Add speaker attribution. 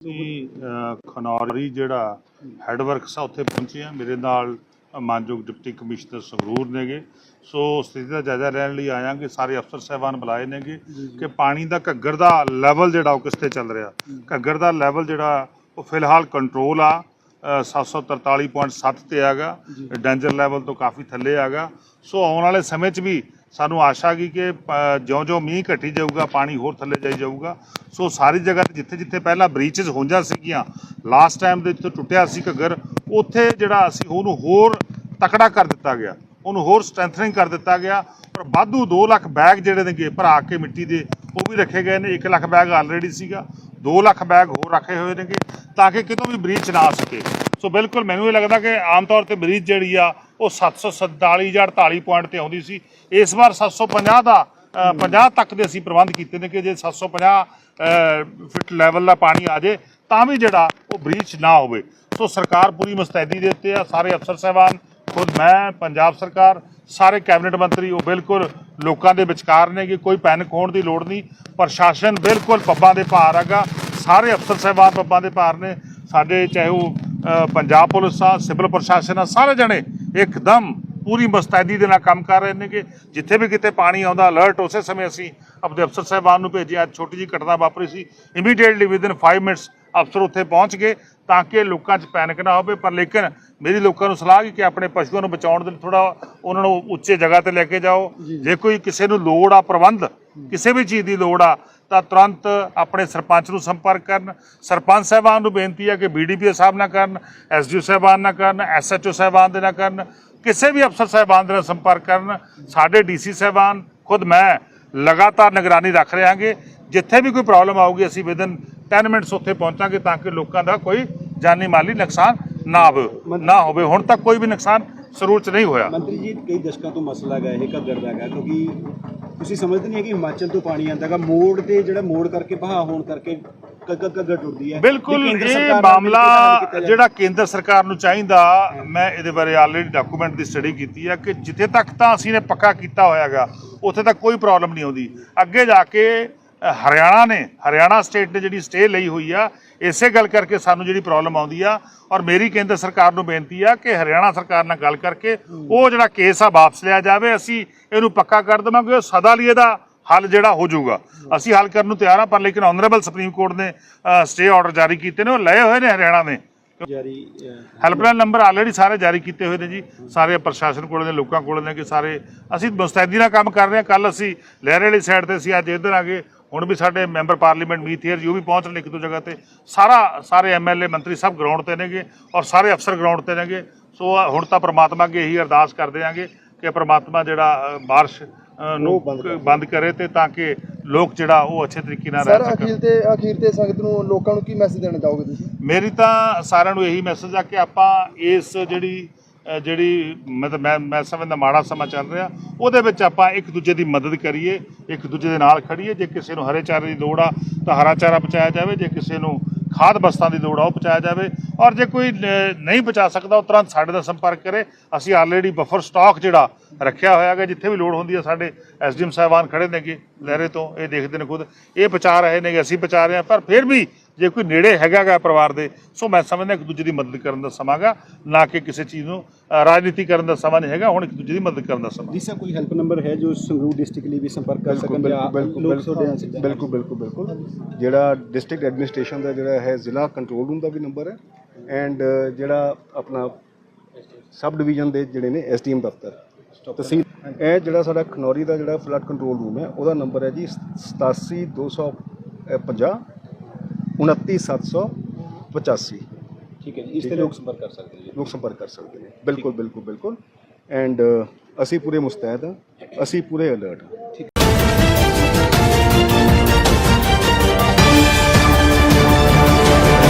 Speaker 1: ਅ, ਖਨੌਰੀ ਜਿਹੜਾ head works ਆ ਉੱਥੇ ਪਹੁੰਚੇ ਆ। ਮੇਰੇ ਨਾਲ ਮਾਨਯੋਗ ਡਿਪਟੀ ਕਮਿਸ਼ਨਰ ਸੰਗਰੂਰ ਨੇਗੇ। ਸੋ ਸਥਿਤੀ ਦਾ ਜਾਇਜ਼ਾ ਲੈਣ ਲਈ ਆਇਆਂਗੇ ਸਾਰੇ ਅਫਸਰ ਸਾਹਿਬਾਨ ਬੁਲਾਏ ਨੇਗੇ ਕਿ ਪਾਣੀ ਦਾ ਘੱਗਰ ਦਾ ਲੈਵਲ ਜਿਹੜਾ ਉਹ ਕਿਸ ਤੇ ਚੱਲ ਰਿਹਾ? ਘੱਗਰ ਦਾ ਲੈਵਲ ਜਿਹੜਾ ਉਹ ਫਿਲਹਾਲ ਕੰਟਰੋਲ ਆ। ਅ, 743.7 ਤੇ ਹੈਗਾ। ਡੇਂਜਰ ਲੈਵਲ ਤੋਂ ਕਾਫੀ ਥੱਲੇ ਹੈਗਾ। ਸੋ ਆਉਣ ਵਾਲੇ ਸਮੇਂ 'ਚ ਵੀ ਸਾਨੂੰ ਆਸ਼ਾ ਗਈ ਕਿ ਅ, ਜਿਉਂ-ਜਿਉਂ ਮੀਂਹ ਘਟੀ ਜਾਊਗਾ ਪਾਣੀ ਹੋਰ ਥੱਲੇ ਜਾਈ ਜਾਊਗਾ। ਸੋ ਸਾਰੀ ਜਗ੍ਹਾ ਤੇ ਜਿੱਥੇ-ਜਿੱਥੇ ਪਹਿਲਾਂ ਬ੍ਰੀਚਸ ਹੋਈਆਂ ਸੀਗੀਆਂ ਲਾਸਟ ਟਾਈਮ ਦੇ ਜਿੱਥੇ ਟੁੱਟਿਆ ਸੀ ਘੱਗਰ ਉੱਥੇ ਜਿਹੜਾ ਅਸੀਂ ਉਹਨੂੰ ਹੋਰ ਤਕੜਾ ਕਰ ਦਿੱਤਾ ਗਿਆ। ਉਹਨੂੰ ਹੋਰ ਸਟਰੈਂਥਨਿੰਗ ਕਰ ਦਿੱਤਾ ਗਿਆ। ਪਰ ਵਾਧੂ 2 ਲੱਖ ਬੈਗ ਜਿਹੜੇ ਨੇਗੇ ਭਰਾ ਕੇ ਮਿੱਟੀ ਦੇ ਉਹ ਵੀ ਰੱਖੇ ਗਏ ਨੇ। 1 ਲੱਖ ਬੈਗ ਆਲਰੇਡੀ ਸੀਗਾ। 2 ਲੱਖ ਬੈਗ ਹੋਰ ਰੱਖੇ ਹੋਏ ਨੇਗੇ ਤਾਂ ਕਿ ਕਿਤੋਂ ਵੀ ਬ੍ਰੀਚ ਨਾ ਆ ਸਕੇ। ਸੋ ਬਿਲਕੁਲ ਮੈਨੂੰ ਇਹ ਲੱਗਦਾ ਕਿ ਆਮ ਤੌਰ ਤੇ ਬ੍ਰੀਚ ਜਿਹੜੀ ਆ ਉਹ 747 ਜਾਂ 48 ਪੁਆਇੰਟ ਤੇ ਆਉਂਦੀ ਸੀ। ਇਸ ਵਾਰ 750 ਦਾ ਅ, 50 ਤੱਕ ਦੇ ਅਸੀਂ ਪ੍ਰਬੰਧ ਕੀਤੇ ਨੇ ਕਿ ਜੇ 750 ਅ, ਫਿਟ ਲੈਵਲ ਦਾ ਪਾਣੀ ਆ ਜੇ ਤਾਂ ਵੀ ਜਿਹੜਾ ਉਹ ਬ੍ਰੀਚ ਨਾ ਹੋਵੇ। ਸੋ ਸਰਕਾਰ ਪੂਰੀ ਮੁਸਤੈਦੀ ਦੇ ਉੱਤੇ ਆ ਸਾਰੇ ਅਫਸਰ ਸਾਹਿਬਾਨ ਖੁਦ ਮੈਂ ਪੰਜਾਬ ਸਰਕਾਰ ਸਾਰੇ ਕੈਬਨਿਟ ਮੰਤਰੀ ਉਹ ਬਿਲਕੁਲ ਲੋਕਾਂ ਦੇ ਵਿਚਕਾਰ ਨੇ ਕਿ ਕੋਈ ਪੈਨਿਕ ਹੋਣ ਦੀ ਲੋੜ ਨਹੀਂ। ਪ੍ਰਸ਼ਾਸਨ ਬਿਲਕੁਲ ਪੱਬਾਂ ਦੇ ਭਾਰ ਹੈਗਾ ਸਾਰੇ ਅਫਸਰ ਸਾਹਿਬਾਨ ਪੱਬਾਂ ਦੇ ਭਾਰ ਨੇ। ਸਾਡੇ ਚਾਹੇ ਉਹ ਪੰਜਾਬ ਪੁਲਿਸ ਆ ਸਿਵਲ ਪ੍ਰਸ਼ਾਸਨ ਆ ਸਾਰੇ ਜਣੇ ਇੱਕਦਮ ਪੂਰੀ ਮੁਸਤੈਦੀ ਦੇ ਨਾਲ ਕੰਮ ਕਰ ਰਹੇ ਨੇ ਕਿ ਜਿੱਥੇ ਵੀ ਕਿਤੇ ਪਾਣੀ ਆਉਂਦਾ ਅਲਰਟ ਉਸੇ ਸਮੇਂ ਅਸੀਂ ਆਪਣੇ ਅਫਸਰ ਸਾਹਿਬਾਨ ਨੂੰ ਭੇਜਿਆ। ਅੱਜ ਛੋਟੀ ਜਿਹੀ ਘਟਨਾ ਵਾਪਰੀ ਸੀ। ਇਮੀਡੀਏਟਲੀ ਵਿਦਿਨ 5 ਮਿੰਟਸ ਅਫਸਰ ਉੱਥੇ ਪਹੁੰਚ ਗਏ ਤਾਂ ਕਿ ਲੋਕਾਂ 'ਚ ਪੈਨਿਕ ਨਾ ਹੋਵੇ। ਪਰ ਲੇਕਿਨ ਮੇਰੀ ਲੋਕਾਂ ਨੂੰ ਸਲਾਹ ਹੈ ਕਿ ਆਪਣੇ ਪਸ਼ੂਆਂ ਨੂੰ ਬਚਾਉਣ ਦੇ ਲਈ ਥੋੜਾ ਉਹਨਾਂ ਨੂੰ ਉੱਚੇ ਜਗ੍ਹਾ ਤੇ ਲੈ ਕੇ ਜਾਓ। ਜੇ ਕੋਈ ਕਿਸੇ ਨੂੰ ਲੋੜ ਆ ਪ੍ਰਬੰਧ ਕਿਸੇ ਵੀ ਚੀਜ਼ ਦੀ ਲੋੜ ਆ ਤਾਂ ਤੁਰੰਤ ਆਪਣੇ ਸਰਪੰਚ ਨੂੰ ਸੰਪਰਕ ਕਰਨ ਸਰਪੰਚ ਸਾਹਿਬਾਨ ਨੂੰ ਬੇਨਤੀ ਹੈ ਕਿ ਬੀਡੀਪੀਓ ਸਾਹਿਬ ਨਾਲ ਕਰਨ ਐਸਡੀਓ ਸਾਹਿਬਾਨ ਨਾਲ ਕਰਨ ਐਸਐਚਓ ਸਾਹਿਬਾਨ ਦੇ ਨਾਲ ਕਰਨ ਕਿਸੇ ਵੀ ਅਫਸਰ ਸਾਹਿਬਾਨ ਦੇ ਨਾਲ ਸੰਪਰਕ ਕਰਨ। ਸਾਡੇ ਡੀਸੀ ਸਾਹਿਬਾਨ ਖੁਦ ਮੈਂ ਲਗਾਤਾਰ ਨਿਗਰਾਨੀ ਰੱਖ ਰਹਾਂਗੇ ਜਿੱਥੇ ਵੀ ਕੋਈ ਪ੍ਰੋਬਲਮ ਆਊਗੀ ਅਸੀਂ ਵਿਦਨ 10 ਮਿੰਟਸ ਉੱਥੇ ਪਹੁੰਚਾਂਗੇ ਤਾਂ ਕਿ ਲੋਕਾਂ ਦਾ ਕੋਈ ਜਾਨੀ ਮਾਲੀ ਨੁਕਸਾਨ ਨਾ ਹੋਵੇ ਨਾ ਹੋਵੇ। ਹੁਣ ਤੱਕ ਕੋਈ ਵੀ ਨੁਕਸਾਨ ਸਰੂਰ ਚ ਨਹੀਂ ਹੋਇਆ।
Speaker 2: ਮੰਤਰੀ ਜੀ ਕਈ ਦਸ਼ਕਾਂ ਤੋਂ ਮਸਲਾ ਹੈਗਾ ਇਹ ਘੱਗਰ ਦਾ ਹੈਗਾ ਕਿਉਂਕਿ ਤੁਸੀਂ ਸਮਝਦੇ ਨਹੀਂ ਕਿ ਹਿਮਾਚਲ ਤੋਂ ਪਾਣੀ ਆਉਂਦਾ ਹੈਗਾ ਮੋੜ ਤੇ ਜਿਹੜਾ ਮੋੜ ਕਰਕੇ ਬਹਾ ਹੋਣ ਕਰਕੇ ਘੱਗਰ ਘੱਗਰ ਟੁੱਟਦੀ ਹੈ।
Speaker 1: ਬਿਲਕੁਲ ਇਹ ਮਾਮਲਾ। ਜਿਹੜਾ ਕੇਂਦਰ ਸਰਕਾਰ ਨੂੰ ਚਾਹੀਦਾ ਮੈਂ ਇਹਦੇ ਬਾਰੇ ਆਲਰੇਡੀ ਡਾਕੂਮੈਂਟ ਦੀ ਸਟੱਡੀ ਕੀਤੀ ਹੈ ਕਿ ਜਿੱਥੇ ਤੱਕ ਤਾਂ ਅਸੀਂ ਨੇ ਪੱਕਾ ਕੀਤਾ ਹੋਇਆਗਾ ਉੱਥੇ ਤੱਕ ਕੋਈ ਪ੍ਰੋਬਲਮ ਨਹੀਂ ਆਉਂਦੀ। ਅੱਗੇ ਜਾ ਕੇ ਹਰਿਆਣਾ ਨੇ ਹਰਿਆਣਾ ਸਟੇਟ ਨੇ ਜਿਹੜੀ ਸਟੇ ਲਈ ਹੋਈ ਆ ਇਸੇ ਗੱਲ ਕਰਕੇ ਸਾਨੂੰ ਜਿਹੜੀ ਪ੍ਰੋਬਲਮ ਆਉਂਦੀ ਆ ਔਰ ਮੇਰੀ ਕੇਂਦਰ ਸਰਕਾਰ ਨੂੰ ਬੇਨਤੀ ਆ ਕਿ ਹਰਿਆਣਾ ਸਰਕਾਰ ਨਾਲ ਗੱਲ ਕਰਕੇ ਉਹ ਜਿਹੜਾ ਕੇਸ ਆ ਵਾਪਸ ਲਿਆ ਜਾਵੇ। ਅਸੀਂ ਇਹਨੂੰ ਪੱਕਾ ਕਰ ਦੇਵਾਂਗੇ ਉਹ ਸਦਾ ਲਈ ਇਹਦਾ ਹੱਲ ਜਿਹੜਾ ਹੋ ਜਾਊਗਾ। ਅਸੀਂ ਹੱਲ ਕਰਨ ਨੂੰ ਤਿਆਰ ਹਾਂ ਪਰ ਲੇਕਿਨ ਆਨਰੇਬਲ ਸੁਪਰੀਮ ਕੋਰਟ ਨੇ ਸਟੇ ਆਰਡਰ ਜਾਰੀ ਕੀਤੇ ਨੇ ਉਹ ਲਏ ਹੋਏ ਨੇ ਹਰਿਆਣਾ ਨੇ।
Speaker 2: ਜਾਰੀ
Speaker 1: ਹੈਲਪਲਾਈਨ ਨੰਬਰ ਆਲਰੇਡੀ ਸਾਰੇ ਜਾਰੀ ਕੀਤੇ ਹੋਏ ਨੇ ਜੀ। ਸਾਰੇ ਪ੍ਰਸ਼ਾਸਨ ਕੋਲ ਨੇ ਲੋਕਾਂ ਕੋਲ ਨੇ ਕਿ ਸਾਰੇ ਅਸੀਂ ਮੁਸਤੈਦੀ ਨਾਲ ਕੰਮ ਕਰ ਰਹੇ ਹਾਂ। ਕੱਲ ਅਸੀਂ ਲਹਿਰੇ ਵਾਲੀ ਸਾਈਡ ਤੇ ਸੀ ਅੱਜ ਇੱਧਰ ਆ ਗਏ। ਹੁਣ ਵੀ ਸਾਡੇ ਮੈਂਬਰ ਪਾਰਲੀਮੈਂਟ ਮੀਥੀਅਰ ਜੀ ਉਹ ਵੀ ਪਹੁੰਚ ਰਹੇ ਇੱਕ ਦੋ ਜਗ੍ਹਾ ਤੇ। ਸਾਰਾ ਸਾਰੇ ਐਮਐਲਏ ਮੰਤਰੀ ਸਭ ਗਰਾਊਂਡ ਤੇ ਨੇਗੇ ਔਰ ਸਾਰੇ ਅਫਸਰ ਗਰਾਊਂਡ ਤੇ ਨੇਗੇ। ਸੋ ਹੁਣ ਤਾਂ ਪ੍ਰਮਾਤਮਾ ਅੱਗੇ ਇਹੀ ਅਰਦਾਸ ਕਰਦੇ ਆਂਗੇ ਕਿ ਪ੍ਰਮਾਤਮਾ ਜਿਹੜਾ ਬਾਰਿਸ਼ ਨੂੰ
Speaker 2: ਬੰਦ ਕਰੇ।
Speaker 1: ਤੇ ਤਾਂ ਕਿ ਲੋਕ ਜਿਹੜਾ ਉਹ ਅੱਛੇ ਤਰੀਕੇ ਨਾਲ ਰਹਿ ਸਕਣ।
Speaker 3: ਅਖੀਰ ਤੇ ਅਖੀਰ ਤੇ ਸੰਗਤ ਨੂੰ ਲੋਕਾਂ ਨੂੰ ਕੀ ਮੈਸੇਜ ਦੇਣਾ ਚਾਹੋਗੇ ਤੁਸੀਂ?
Speaker 1: ਮੇਰੀ ਤਾਂ ਸਾਰਿਆਂ ਨੂੰ ਇਹੀ ਮੈਸੇਜ ਆ ਕਿ ਆਪਾਂ ਇਸ ਜਿਹੜੀ ਜਿਹੜੀ ਮਤਲਬ ਮੈਂ ਮੈਂ ਸਮਝਦਾ ਮਾੜਾ ਸਮਾਂ ਚੱਲ ਰਿਹਾ, ਉਹਦੇ ਵਿੱਚ ਆਪਾਂ ਇੱਕ ਦੂਜੇ ਦੀ ਮਦਦ ਕਰੀਏ, ਇੱਕ ਦੂਜੇ ਦੇ ਨਾਲ ਖੜੀਏ, ਜੇ ਕਿਸੇ ਨੂੰ ਹਰੇ ਚਾਰੇ ਦੀ ਲੋੜ ਆ, ਤਾਂ ਹਰਾ ਚਾਰਾ ਪਹੁੰਚਾਇਆ ਜਾਵੇ, ਜੇ ਕਿਸੇ ਨੂੰ ਖਾਦ ਬਸਤਾਂ ਦੀ ਲੋੜ ਆ, ਉਹ ਪਹੁੰਚਾਇਆ ਜਾਵੇ, ਔਰ ਜੇ ਕੋਈ ਨਹੀਂ ਪਹੁੰਚਾ ਸਕਦਾ, ਉਹ ਤੁਰੰਤ ਸਾਡੇ ਨਾਲ ਸੰਪਰਕ ਕਰੇ। ਅਸੀਂ ਆਲਰੇਡੀ ਬਫਰ ਸਟਾਕ ਜਿਹੜਾ ਰੱਖਿਆ ਹੋਇਆ ਹੈਗਾ, ਜਿੱਥੇ ਵੀ ਲੋੜ ਹੁੰਦੀ ਹੈ ਸਾਡੇ ਐਸਡੀਐਮ ਸਾਹਿਬਾਨ ਖੜੇ ਨੇਗੇ ਲਹਿਰੇ ਤੋਂ, ਇਹ ਦੇਖਦੇ ਨੇ ਖੁਦ। ਇਹ ਪਹੁੰਚਾ ਰਹੇ ਨੇਗੇ, ਅਸੀਂ ਪਹੁੰਚਾ ਰਹੇ ਹਾਂ, ਪਰ ਫਿਰ ਵੀ ਜੇ ਕੋਈ ਨੇੜੇ ਹੈਗਾਗਾ ਪਰਿਵਾਰ ਦੇ ਸੋ ਮੈਂ ਸਮਝਦਾ ਇੱਕ ਦੂਜੇ ਦੀ ਮਦਦ ਕਰਨ ਦਾ ਸਮਾਂਗਾ ਨਾ ਕਿ ਕਿਸੇ ਚੀਜ਼ ਨੂੰ ਰਾਜਨੀਤੀ ਕਰਨ ਦਾ ਸਮਾਂ ਨਹੀਂ ਹੈਗਾ ਹੁਣ ਇੱਕ ਦੂਜੇ ਦੀ ਮਦਦ ਕਰਨ ਦਾ ਸਮਾਂ।
Speaker 2: ਜੀ ਸਰ ਕੋਈ ਹੈਲਪ ਨੰਬਰ ਹੈ ਜੋ ਸੰਗਰੂਰ ਡਿਸਟ੍ਰਿਕਟ ਲਈ ਵੀ ਸੰਪਰਕ ਕਰ ਸਕਣ
Speaker 4: ਬਿਲਕੁਲ ਬਿਲਕੁਲ ਬਿਲਕੁਲ ਜਿਹੜਾ ਡਿਸਟ੍ਰਿਕਟ ਐਡਮਿਨਿਸਟ੍ਰੇਸ਼ਨ ਦਾ ਜਿਹੜਾ ਹੈ ਜ਼ਿਲ੍ਹਾ ਕੰਟਰੋਲ ਰੂਮ ਦਾ ਵੀ ਨੰਬਰ ਹੈ ਐਂਡ ਜਿਹੜਾ ਆਪਣਾ ਸਬ ਡਿਵੀਜ਼ਨ ਦੇ ਜਿਹੜੇ ਨੇ ਐਸਡੀਐਮ ਦਫ਼ਤਰ। ਤਹਿਸੀਲ ਇਹ ਜਿਹੜਾ ਸਾਡਾ ਖਨੌਰੀ ਦਾ ਜਿਹੜਾ ਫਲੱਡ ਕੰਟਰੋਲ ਰੂਮ ਹੈ ਉਹਦਾ ਨੰਬਰ ਹੈ ਜੀ 87250 29785
Speaker 2: ਠੀਕ ਹੈ ਜੀ ਇਸ ਤੇ ਲੋਕ ਸੰਪਰਕ ਕਰ ਸਕਦੇ ਜੀ।
Speaker 4: ਲੋਕ ਸੰਪਰਕ ਕਰ ਸਕਦੇ ਨੇ। ਬਿਲਕੁਲ ਬਿਲਕੁਲ ਬਿਲਕੁਲ। ਐਂਡ ਅਸੀਂ ਪੂਰੇ ਮੁਸਤੈਦ ਹਾਂ। ਅਸੀਂ ਪੂਰੇ ਅਲਰਟ ਹਾਂ।